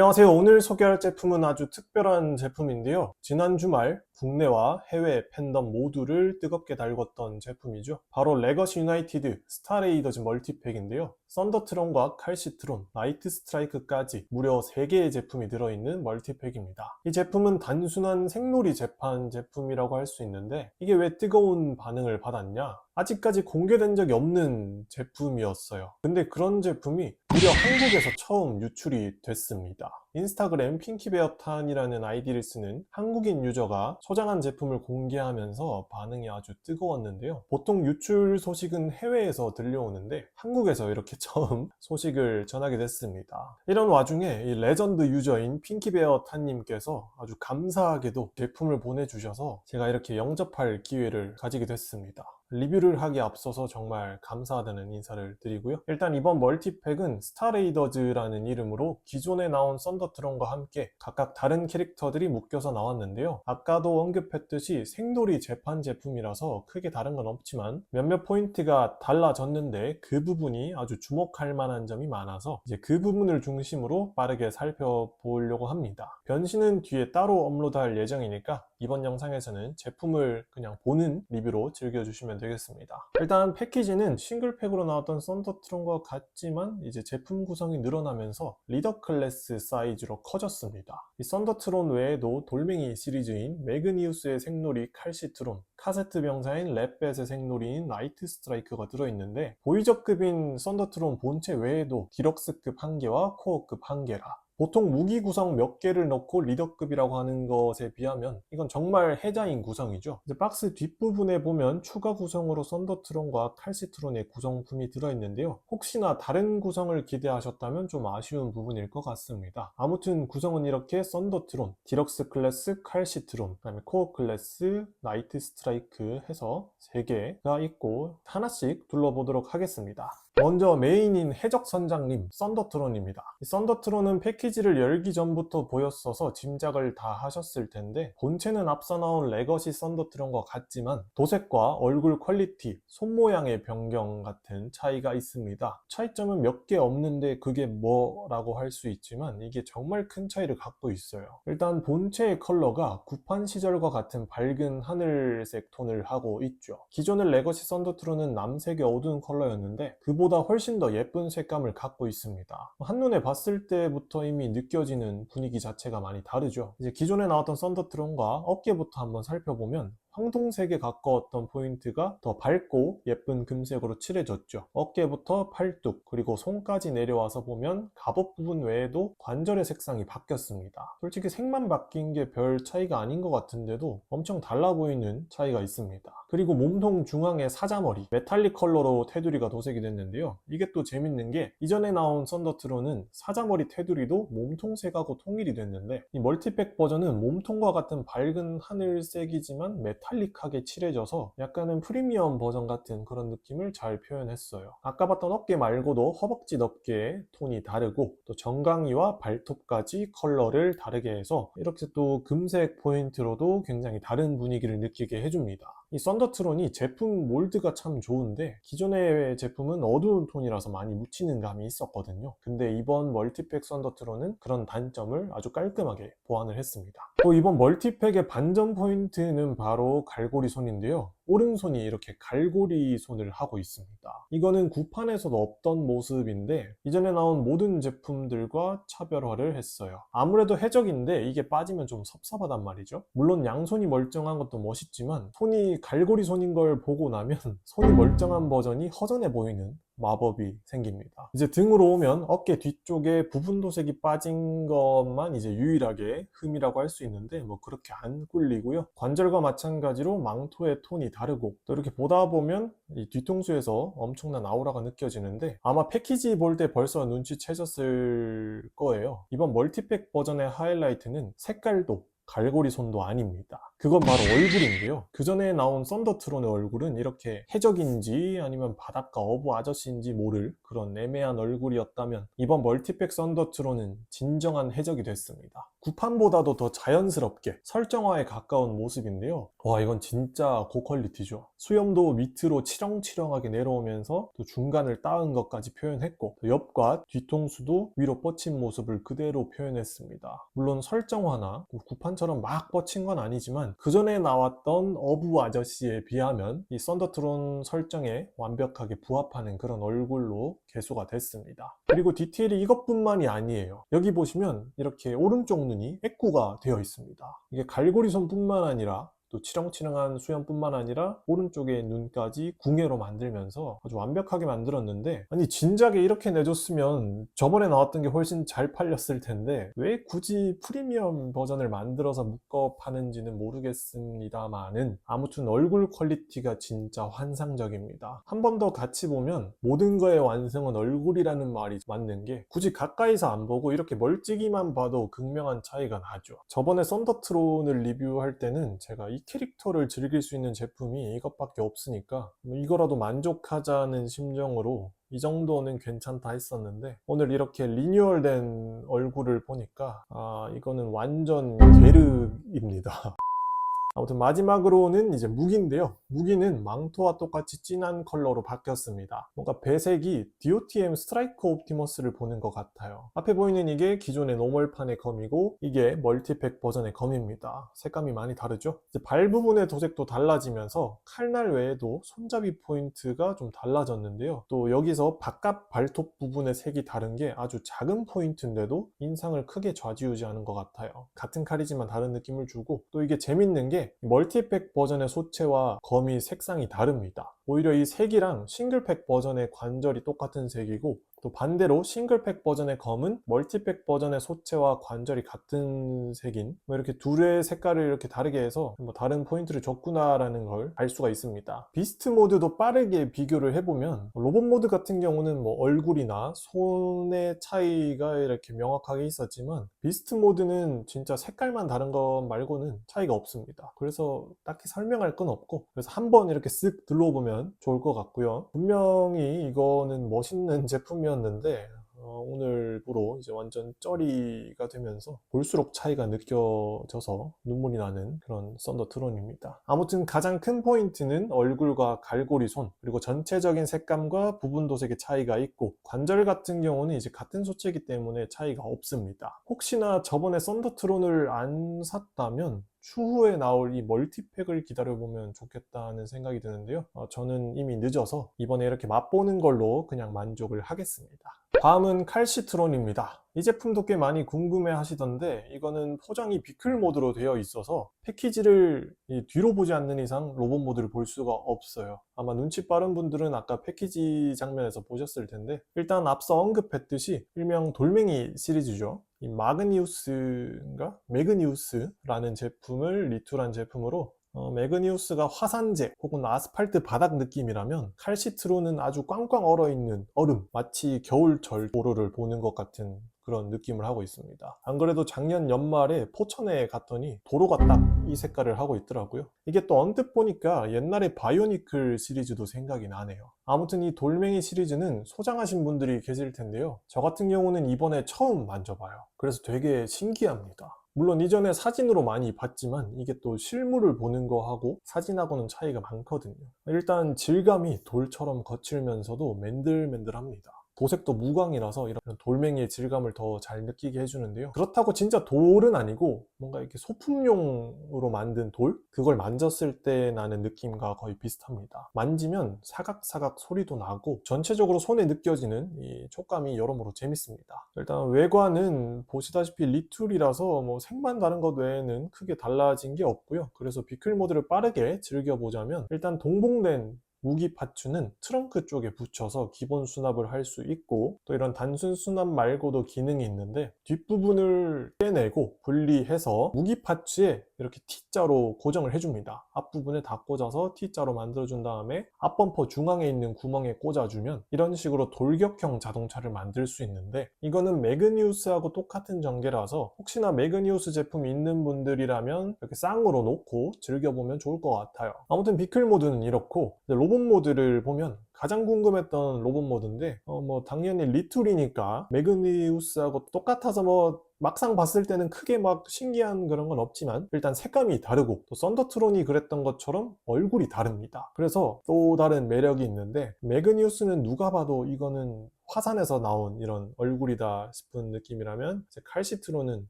안녕하세요. 오늘 소개할 제품은 아주 특별한 제품인데요. 지난 주말 국내와 해외 팬덤 모두를 뜨겁게 달궜던 제품이죠. 바로 레거시 유나이티드 스타레이더즈 멀티팩인데요. 썬더트론과 칼시트론, 나이트 스트라이크까지 무려 3개의 제품이 들어있는 멀티팩입니다. 이 제품은 단순한 생놀이 재판 제품이라고 할 수 있는데 이게 왜 뜨거운 반응을 받았냐? 아직까지 공개된 적이 없는 제품이었어요. 근데 그런 제품이 무려 한국에서 처음 유출이 됐습니다. 인스타그램 핑키베어탄이라는 아이디를 쓰는 한국인 유저가 소장한 제품을 공개하면서 반응이 아주 뜨거웠는데요. 보통 유출 소식은 해외에서 들려오는데 한국에서 이렇게 처음 소식을 전하게 됐습니다. 이런 와중에 이 레전드 유저인 핑키베어탄님께서 아주 감사하게도 제품을 보내주셔서 제가 이렇게 영접할 기회를 가지게 됐습니다. 리뷰를 하기에 앞서서 정말 감사하다는 인사를 드리고요. 일단 이번 멀티팩은 스타레이더즈라는 이름으로 기존에 나온 썬더트론과 함께 각각 다른 캐릭터들이 묶여서 나왔는데요. 아까도 언급했듯이 생돌이 재판 제품이라서 크게 다른 건 없지만 몇몇 포인트가 달라졌는데 그 부분이 아주 주목할 만한 점이 많아서 이제 그 부분을 중심으로 빠르게 살펴보려고 합니다. 변신은 뒤에 따로 업로드할 예정이니까 이번 영상에서는 제품을 그냥 보는 리뷰로 즐겨주시면 되겠습니다. 일단 패키지는 싱글팩으로 나왔던 썬더트론과 같지만 이제 제품 구성이 늘어나면서 리더 클래스 사이즈로 커졌습니다. 이 썬더트론 외에도 돌멩이 시리즈인 매그니우스의 생놀이 칼시트론, 카세트 병사인 랩벳의 생놀이인 라이트 스트라이크가 들어있는데 보이저급인 썬더트론 본체 외에도 디럭스급 1개와 코어급 1개라 보통 무기 구성 몇 개를 넣고 리더급이라고 하는 것에 비하면 이건 정말 해자인 구성이죠. 이제 박스 뒷부분에 보면 추가 구성으로 썬더트론과 칼시트론의 구성품이 들어있는데요. 혹시나 다른 구성을 기대하셨다면 좀 아쉬운 부분일 것 같습니다. 아무튼 구성은 이렇게 썬더트론, 디럭스 클래스, 칼시트론, 그다음에 코어 클래스, 나이트 스트라이크 해서 3개가 있고 하나씩 둘러보도록 하겠습니다. 먼저 메인인 해적 선장님 썬더트론입니다. 이 썬더트론은 패키지를 열기 전부터 보였어서 짐작을 다 하셨을 텐데 본체는 앞서 나온 레거시 썬더트론과 같지만 도색과 얼굴 퀄리티, 손 모양의 변경 같은 차이가 있습니다. 차이점은 몇 개 없는데 그게 뭐라고 할 수 있지만 이게 정말 큰 차이를 갖고 있어요. 일단 본체의 컬러가 구판 시절과 같은 밝은 하늘색 톤을 하고 있죠. 기존의 레거시 썬더트론은 남색의 어두운 컬러였는데 그보다 훨씬 더 예쁜 색감을 갖고 있습니다. 한눈에 봤을 때부터 이미 느껴지는 분위기 자체가 많이 다르죠. 이제 기존에 나왔던 썬더트론과 어깨부터 한번 살펴보면 황동색에 가까웠던 포인트가 더 밝고 예쁜 금색으로 칠해졌죠. 어깨부터 팔뚝 그리고 손까지 내려와서 보면 갑옷 부분 외에도 관절의 색상이 바뀌었습니다. 솔직히 색만 바뀐 게 별 차이가 아닌 것 같은데도 엄청 달라 보이는 차이가 있습니다. 그리고 몸통 중앙에 사자머리 메탈릭 컬러로 테두리가 도색이 됐는데요. 이게 또 재밌는 게 이전에 나온 썬더트론은 사자머리 테두리도 몸통색하고 통일이 됐는데 이 멀티팩 버전은 몸통과 같은 밝은 하늘색이지만 메 탈릭하게 칠해져서 약간은 프리미엄 버전 같은 그런 느낌을 잘 표현했어요. 아까 봤던 어깨 말고도 허벅지 넓게 톤이 다르고 또 정강이와 발톱까지 컬러를 다르게 해서 이렇게 또 금색 포인트로도 굉장히 다른 분위기를 느끼게 해줍니다. 이 썬더트론이 제품 몰드가 참 좋은데 기존의 제품은 어두운 톤이라서 많이 묻히는 감이 있었거든요. 근데 이번 멀티팩 썬더트론은 그런 단점을 아주 깔끔하게 보완을 했습니다. 또 이번 멀티팩의 반전 포인트는 바로 갈고리 손인데요. 오른손이 이렇게 갈고리 손을 하고 있습니다. 이거는 구판에서도 없던 모습인데 이전에 나온 모든 제품들과 차별화를 했어요. 아무래도 해적인데 이게 빠지면 좀 섭섭하단 말이죠. 물론 양손이 멀쩡한 것도 멋있지만 손이 갈고리 손인 걸 보고 나면 손이 멀쩡한 버전이 허전해 보이는 마법이 생깁니다. 이제 등으로 오면 어깨 뒤쪽에 부분 도색이 빠진 것만 이제 유일하게 흠이라고 할 수 있는데 뭐 그렇게 안 꿀리고요. 관절과 마찬가지로 망토의 톤이 다르고 또 이렇게 보다 보면 이 뒤통수에서 엄청난 아우라가 느껴지는데 아마 패키지 볼 때 벌써 눈치채셨을 거예요. 이번 멀티팩 버전의 하이라이트는 색깔도 갈고리 손도 아닙니다. 그건 바로 얼굴인데요. 그 전에 나온 썬더트론의 얼굴은 이렇게 해적인지 아니면 바닷가 어부 아저씨인지 모를 그런 애매한 얼굴이었다면 이번 멀티팩 썬더트론은 진정한 해적이 됐습니다. 구판보다도 더 자연스럽게 설정화에 가까운 모습인데요. 와 이건 진짜 고퀄리티죠. 수염도 밑으로 치렁치렁하게 내려오면서 또 중간을 따은 것까지 표현했고 또 옆과 뒤통수도 위로 뻗친 모습을 그대로 표현했습니다. 물론 설정화나 구판 처럼 막 뻗친 건 아니지만 그 전에 나왔던 어부 아저씨에 비하면 이 썬더트론 설정에 완벽하게 부합하는 그런 얼굴로 개수가 됐습니다. 그리고 디테일이 이것뿐만이 아니에요. 여기 보시면 이렇게 오른쪽 눈이 액구가 되어 있습니다. 이게 갈고리 손뿐만 아니라 또 치렁치렁한 수염뿐만 아니라 오른쪽의 눈까지 궁예로 만들면서 아주 완벽하게 만들었는데 아니 진작에 이렇게 내줬으면 저번에 나왔던 게 훨씬 잘 팔렸을 텐데 왜 굳이 프리미엄 버전을 만들어서 묶어 파는지는 모르겠습니다만은 아무튼 얼굴 퀄리티가 진짜 환상적입니다. 한 번 더 같이 보면 모든 거의 완성은 얼굴이라는 말이 맞는 게 굳이 가까이서 안 보고 이렇게 멀찍이만 봐도 극명한 차이가 나죠. 저번에 썬더트론을 리뷰할 때는 제가 이 캐릭터를 즐길 수 있는 제품이 이것밖에 없으니까 뭐 이거라도 만족하자는 심정으로 이 정도는 괜찮다 했었는데 오늘 이렇게 리뉴얼된 얼굴을 보니까 아 이거는 완전 게르입니다. 아무튼 마지막으로는 이제 무기인데요. 무기는 망토와 똑같이 진한 컬러로 바뀌었습니다. 뭔가 배색이 DOTM 스트라이커 옵티머스를 보는 것 같아요. 앞에 보이는 이게 기존의 노멀판의 검이고 이게 멀티팩 버전의 검입니다. 색감이 많이 다르죠? 발 부분의 도색도 달라지면서 칼날 외에도 손잡이 포인트가 좀 달라졌는데요. 또 여기서 바깥 발톱 부분의 색이 다른 게 아주 작은 포인트인데도 인상을 크게 좌지우지 하는 것 같아요. 같은 칼이지만 다른 느낌을 주고 또 이게 재밌는 게 멀티팩 버전의 소체와 검이 색상이 다릅니다. 오히려 이 색이랑 싱글팩 버전의 관절이 똑같은 색이고 또 반대로 싱글팩 버전의 검은 멀티팩 버전의 소체와 관절이 같은 색인 뭐 이렇게 둘의 색깔을 이렇게 다르게 해서 뭐 다른 포인트를 줬구나라는 걸 알 수가 있습니다. 비스트 모드도 빠르게 비교를 해보면 로봇 모드 같은 경우는 뭐 얼굴이나 손의 차이가 이렇게 명확하게 있었지만 비스트 모드는 진짜 색깔만 다른 것 말고는 차이가 없습니다. 그래서 딱히 설명할 건 없고 그래서 한번 이렇게 쓱 둘러보면 좋을 것 같고요. 분명히 이거는 멋있는 제품이 었는데 오늘부로 이제 완전 쩌리가 되면서 볼수록 차이가 느껴져서 눈물이 나는 그런 썬더 트론입니다. 아무튼 가장 큰 포인트는 얼굴과 갈고리 손 그리고 전체적인 색감과 부분 도색의 차이가 있고 관절 같은 경우는 이제 같은 소체이기 때문에 차이가 없습니다. 혹시나 저번에 썬더 트론을 안 샀다면 추후에 나올 이 멀티팩을 기다려보면 좋겠다는 생각이 드는데요. 어, 저는 이미 늦어서 이번에 이렇게 맛보는 걸로 그냥 만족을 하겠습니다. 다음은 칼시트론입니다. 이 제품도 꽤 많이 궁금해 하시던데 이거는 포장이 비클 모드로 되어 있어서 패키지를 뒤로 보지 않는 이상 로봇 모드를 볼 수가 없어요. 아마 눈치 빠른 분들은 아까 패키지 장면에서 보셨을 텐데 일단 앞서 언급했듯이 일명 돌멩이 시리즈죠. 이 마그니우스인가? 매그니우스라는 제품을 리툴한 제품으로 어, 매그니우스가 화산재 혹은 아스팔트 바닥 느낌이라면 칼시트로는 아주 꽝꽝 얼어있는 얼음 마치 겨울철 도로를 보는 것 같은 그런 느낌을 하고 있습니다. 안 그래도 작년 연말에 포천에 갔더니 도로가 딱 이 색깔을 하고 있더라고요. 이게 또 언뜻 보니까 옛날에 바이오니클 시리즈도 생각이 나네요. 아무튼 이 돌멩이 시리즈는 소장하신 분들이 계실 텐데요. 저 같은 경우는 이번에 처음 만져봐요. 그래서 되게 신기합니다. 물론 이전에 사진으로 많이 봤지만 이게 또 실물을 보는 거하고 사진하고는 차이가 많거든요. 일단 질감이 돌처럼 거칠면서도 맨들맨들합니다. 도색도 무광이라서 이런 돌멩이의 질감을 더 잘 느끼게 해주는데요. 그렇다고 진짜 돌은 아니고 뭔가 이렇게 소품용으로 만든 돌? 그걸 만졌을 때 나는 느낌과 거의 비슷합니다. 만지면 사각사각 소리도 나고 전체적으로 손에 느껴지는 이 촉감이 여러모로 재밌습니다. 일단 외관은 보시다시피 리툴이라서 뭐 색만 다른 것 외에는 크게 달라진 게 없고요. 그래서 비클 모드를 빠르게 즐겨보자면 일단 동봉된 무기 파츠는 트렁크 쪽에 붙여서 기본 수납을 할 수 있고 또 이런 단순 수납 말고도 기능이 있는데 뒷부분을 떼내고 분리해서 무기 파츠에 이렇게 T자로 고정을 해줍니다. 앞부분에 다 꽂아서 T자로 만들어준 다음에 앞범퍼 중앙에 있는 구멍에 꽂아주면 이런 식으로 돌격형 자동차를 만들 수 있는데 이거는 매그니우스하고 똑같은 전개라서 혹시나 매그니우스 제품 있는 분들이라면 이렇게 쌍으로 놓고 즐겨보면 좋을 것 같아요. 아무튼 비클 모드는 이렇고 로봇 모드를 보면 가장 궁금했던 로봇 모드인데 어, 뭐 당연히 리툴이니까 매그니우스하고 똑같아서 뭐 막상 봤을 때는 크게 막 신기한 그런 건 없지만 일단 색감이 다르고 또 썬더트론이 그랬던 것처럼 얼굴이 다릅니다. 그래서 또 다른 매력이 있는데 매그니우스는 누가 봐도 이거는 화산에서 나온 이런 얼굴이다 싶은 느낌이라면 칼시트로는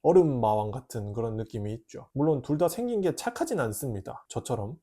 얼음 마왕 같은 그런 느낌이 있죠. 물론 둘 다 생긴 게 착하진 않습니다. 저처럼.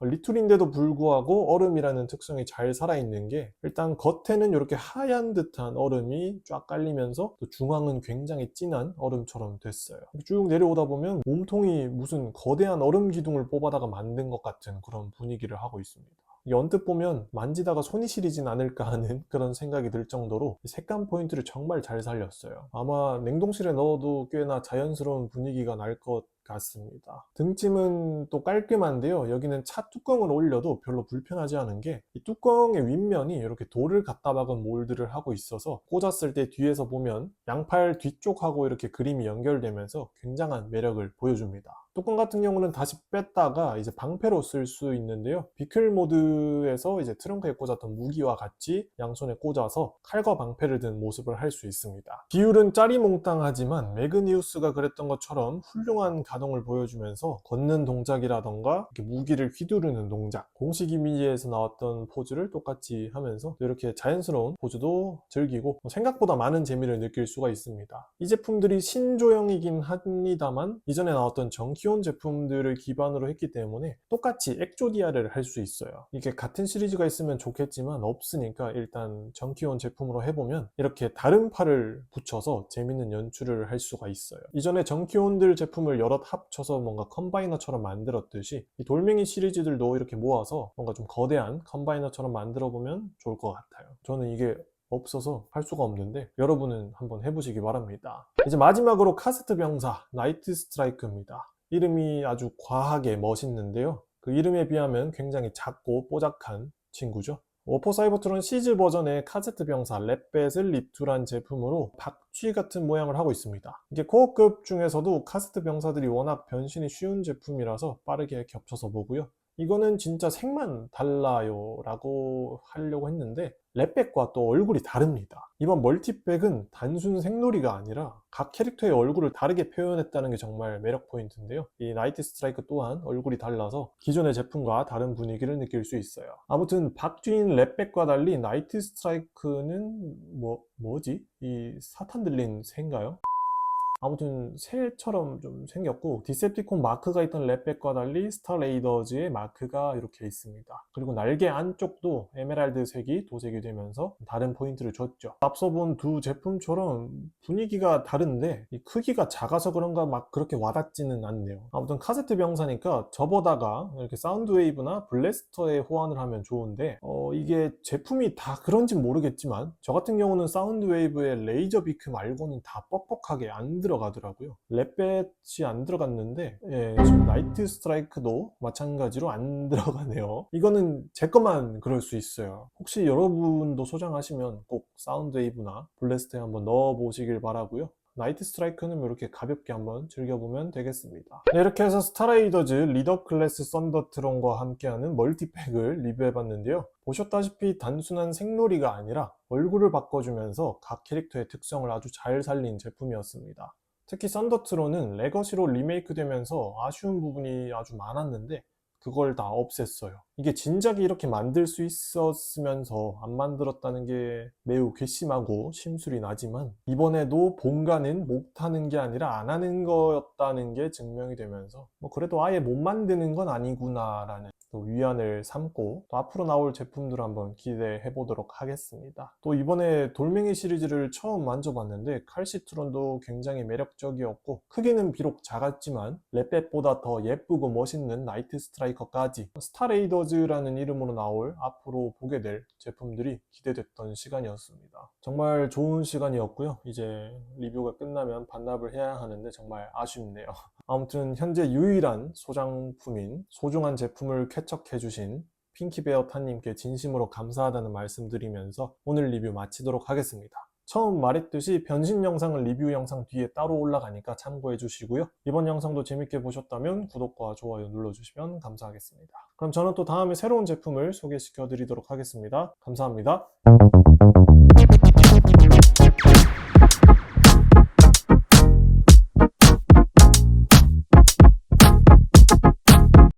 리툴인데도 불구하고 얼음이라는 특성이 잘 살아있는 게 일단 겉에는 이렇게 하얀 듯한 얼음이 쫙 깔리면서 또 중앙은 굉장히 진한 얼음처럼 됐어요. 쭉 내려오다 보면 몸통이 무슨 거대한 얼음 기둥을 뽑아다가 만든 것 같은 그런 분위기를 하고 있습니다. 언뜻 보면 만지다가 손이 시리진 않을까 하는 그런 생각이 들 정도로 색감 포인트를 정말 잘 살렸어요. 아마 냉동실에 넣어도 꽤나 자연스러운 분위기가 날것 같습니다. 등짐은 또 깔끔한데요. 여기는 차 뚜껑을 올려도 별로 불편하지 않은 게 이 뚜껑의 윗면이 이렇게 돌을 갖다 박은 몰드를 하고 있어서 꽂았을 때 뒤에서 보면 양팔 뒤쪽하고 이렇게 그림이 연결되면서 굉장한 매력을 보여줍니다. 뚜껑 같은 경우는 다시 뺐다가 이제 방패로 쓸 수 있는데요. 비클 모드에서 이제 트렁크에 꽂았던 무기와 같이 양손에 꽂아서 칼과 방패를 든 모습을 할 수 있습니다. 비율은 짜리몽땅하지만 매그니우스가 그랬던 것처럼 훌륭한 가동을 보여주면서 걷는 동작이라던가 무기를 휘두르는 동작, 공식 이미지에서 나왔던 포즈를 똑같이 하면서 이렇게 자연스러운 포즈도 즐기고 생각보다 많은 재미를 느낄 수가 있습니다. 이 제품들이 신조형이긴 합니다만 이전에 나왔던 정 키온 제품들을 기반으로 했기 때문에 똑같이 엑조디아를 할 수 있어요. 이게 같은 시리즈가 있으면 좋겠지만 없으니까 일단 정키온 제품으로 해보면 이렇게 다른 팔을 붙여서 재밌는 연출을 할 수가 있어요. 이전에 정키온들 제품을 여럿 합쳐서 뭔가 컴바이너처럼 만들었듯이 이 돌멩이 시리즈들도 이렇게 모아서 뭔가 좀 거대한 컴바이너처럼 만들어 보면 좋을 것 같아요. 저는 이게 없어서 할 수가 없는데 여러분은 한번 해보시기 바랍니다. 이제 마지막으로 카세트 병사 나이트 스트라이크입니다. 이름이 아주 과하게 멋있는데요. 그 이름에 비하면 굉장히 작고 뽀짝한 친구죠. 워포 사이버트론 시즈 버전의 카세트 병사 랩뱃을 리툴한 제품으로 박쥐 같은 모양을 하고 있습니다. 이게 코어급 중에서도 카세트 병사들이 워낙 변신이 쉬운 제품이라서 빠르게 겹쳐서 보고요. 이거는 진짜 색만 달라요 라고 하려고 했는데 랩백과 또 얼굴이 다릅니다. 이번 멀티백은 단순 생놀이가 아니라 각 캐릭터의 얼굴을 다르게 표현했다는 게 정말 매력 포인트인데요. 이 나이트 스트라이크 또한 얼굴이 달라서 기존의 제품과 다른 분위기를 느낄 수 있어요. 아무튼 박쥐인 랩백과 달리 나이트 스트라이크는 뭐, 뭐지? 이 사탄 들린 새인가요? 아무튼 새처럼 좀 생겼고 디셉티콘 마크가 있던 랩백과 달리 스타레이더즈의 마크가 이렇게 있습니다. 그리고 날개 안쪽도 에메랄드 색이 도색이 되면서 다른 포인트를 줬죠. 앞서 본 두 제품처럼 분위기가 다른데 이 크기가 작아서 그런가 막 그렇게 와닿지는 않네요. 아무튼 카세트 병사니까 접어다가 이렇게 사운드 웨이브나 블래스터에 호환을 하면 좋은데 어, 이게 제품이 다 그런지 모르겠지만 저 같은 경우는 사운드 웨이브에 레이저 비크 말고는 다 뻑뻑하게 안 들어 가더라고요. 랩뱃이 안 들어갔는데 예, 지금 나이트 스트라이크도 마찬가지로 안 들어가네요. 이거는 제 것만 그럴 수 있어요. 혹시 여러분도 소장하시면 꼭 사운드 웨이브나 블래스터에 한번 넣어 보시길 바라고요. 나이트 스트라이크는 이렇게 가볍게 한번 즐겨보면 되겠습니다. 네, 이렇게 해서 스타레이더즈 리더 클래스 썬더트론과 함께하는 멀티팩을 리뷰해봤는데요. 보셨다시피 단순한 생놀이가 아니라 얼굴을 바꿔주면서 각 캐릭터의 특성을 아주 잘 살린 제품이었습니다. 특히 썬더트론은 레거시로 리메이크 되면서 아쉬운 부분이 아주 많았는데 그걸 다 없앴어요. 이게 진작에 이렇게 만들 수 있었으면서 안 만들었다는 게 매우 괘씸하고 심술이 나지만 이번에도 본가는 못하는 게 아니라 안 하는 거였다는 게 증명이 되면서 뭐 그래도 아예 못 만드는 건 아니구나라는 또 위안을 삼고 또 앞으로 나올 제품들 한번 기대해 보도록 하겠습니다. 또 이번에 돌멩이 시리즈를 처음 만져봤는데 칼시트론도 굉장히 매력적이었고 크기는 비록 작았지만 랩뱃보다 더 예쁘고 멋있는 나이트 스트라이커까지 스타레이더즈라는 이름으로 나올 앞으로 보게 될 제품들이 기대됐던 시간이었습니다. 정말 좋은 시간이었고요. 이제 리뷰가 끝나면 반납을 해야 하는데 정말 아쉽네요. 아무튼 현재 유일한 소장품인 소중한 제품을 쾌척해주신 핑키베어 타님께 진심으로 감사하다는 말씀드리면서 오늘 리뷰 마치도록 하겠습니다. 처음 말했듯이 변신 영상은 리뷰 영상 뒤에 따로 올라가니까 참고해 주시고요. 이번 영상도 재밌게 보셨다면 구독과 좋아요 눌러주시면 감사하겠습니다. 그럼 저는 또 다음에 새로운 제품을 소개시켜 드리도록 하겠습니다. 감사합니다.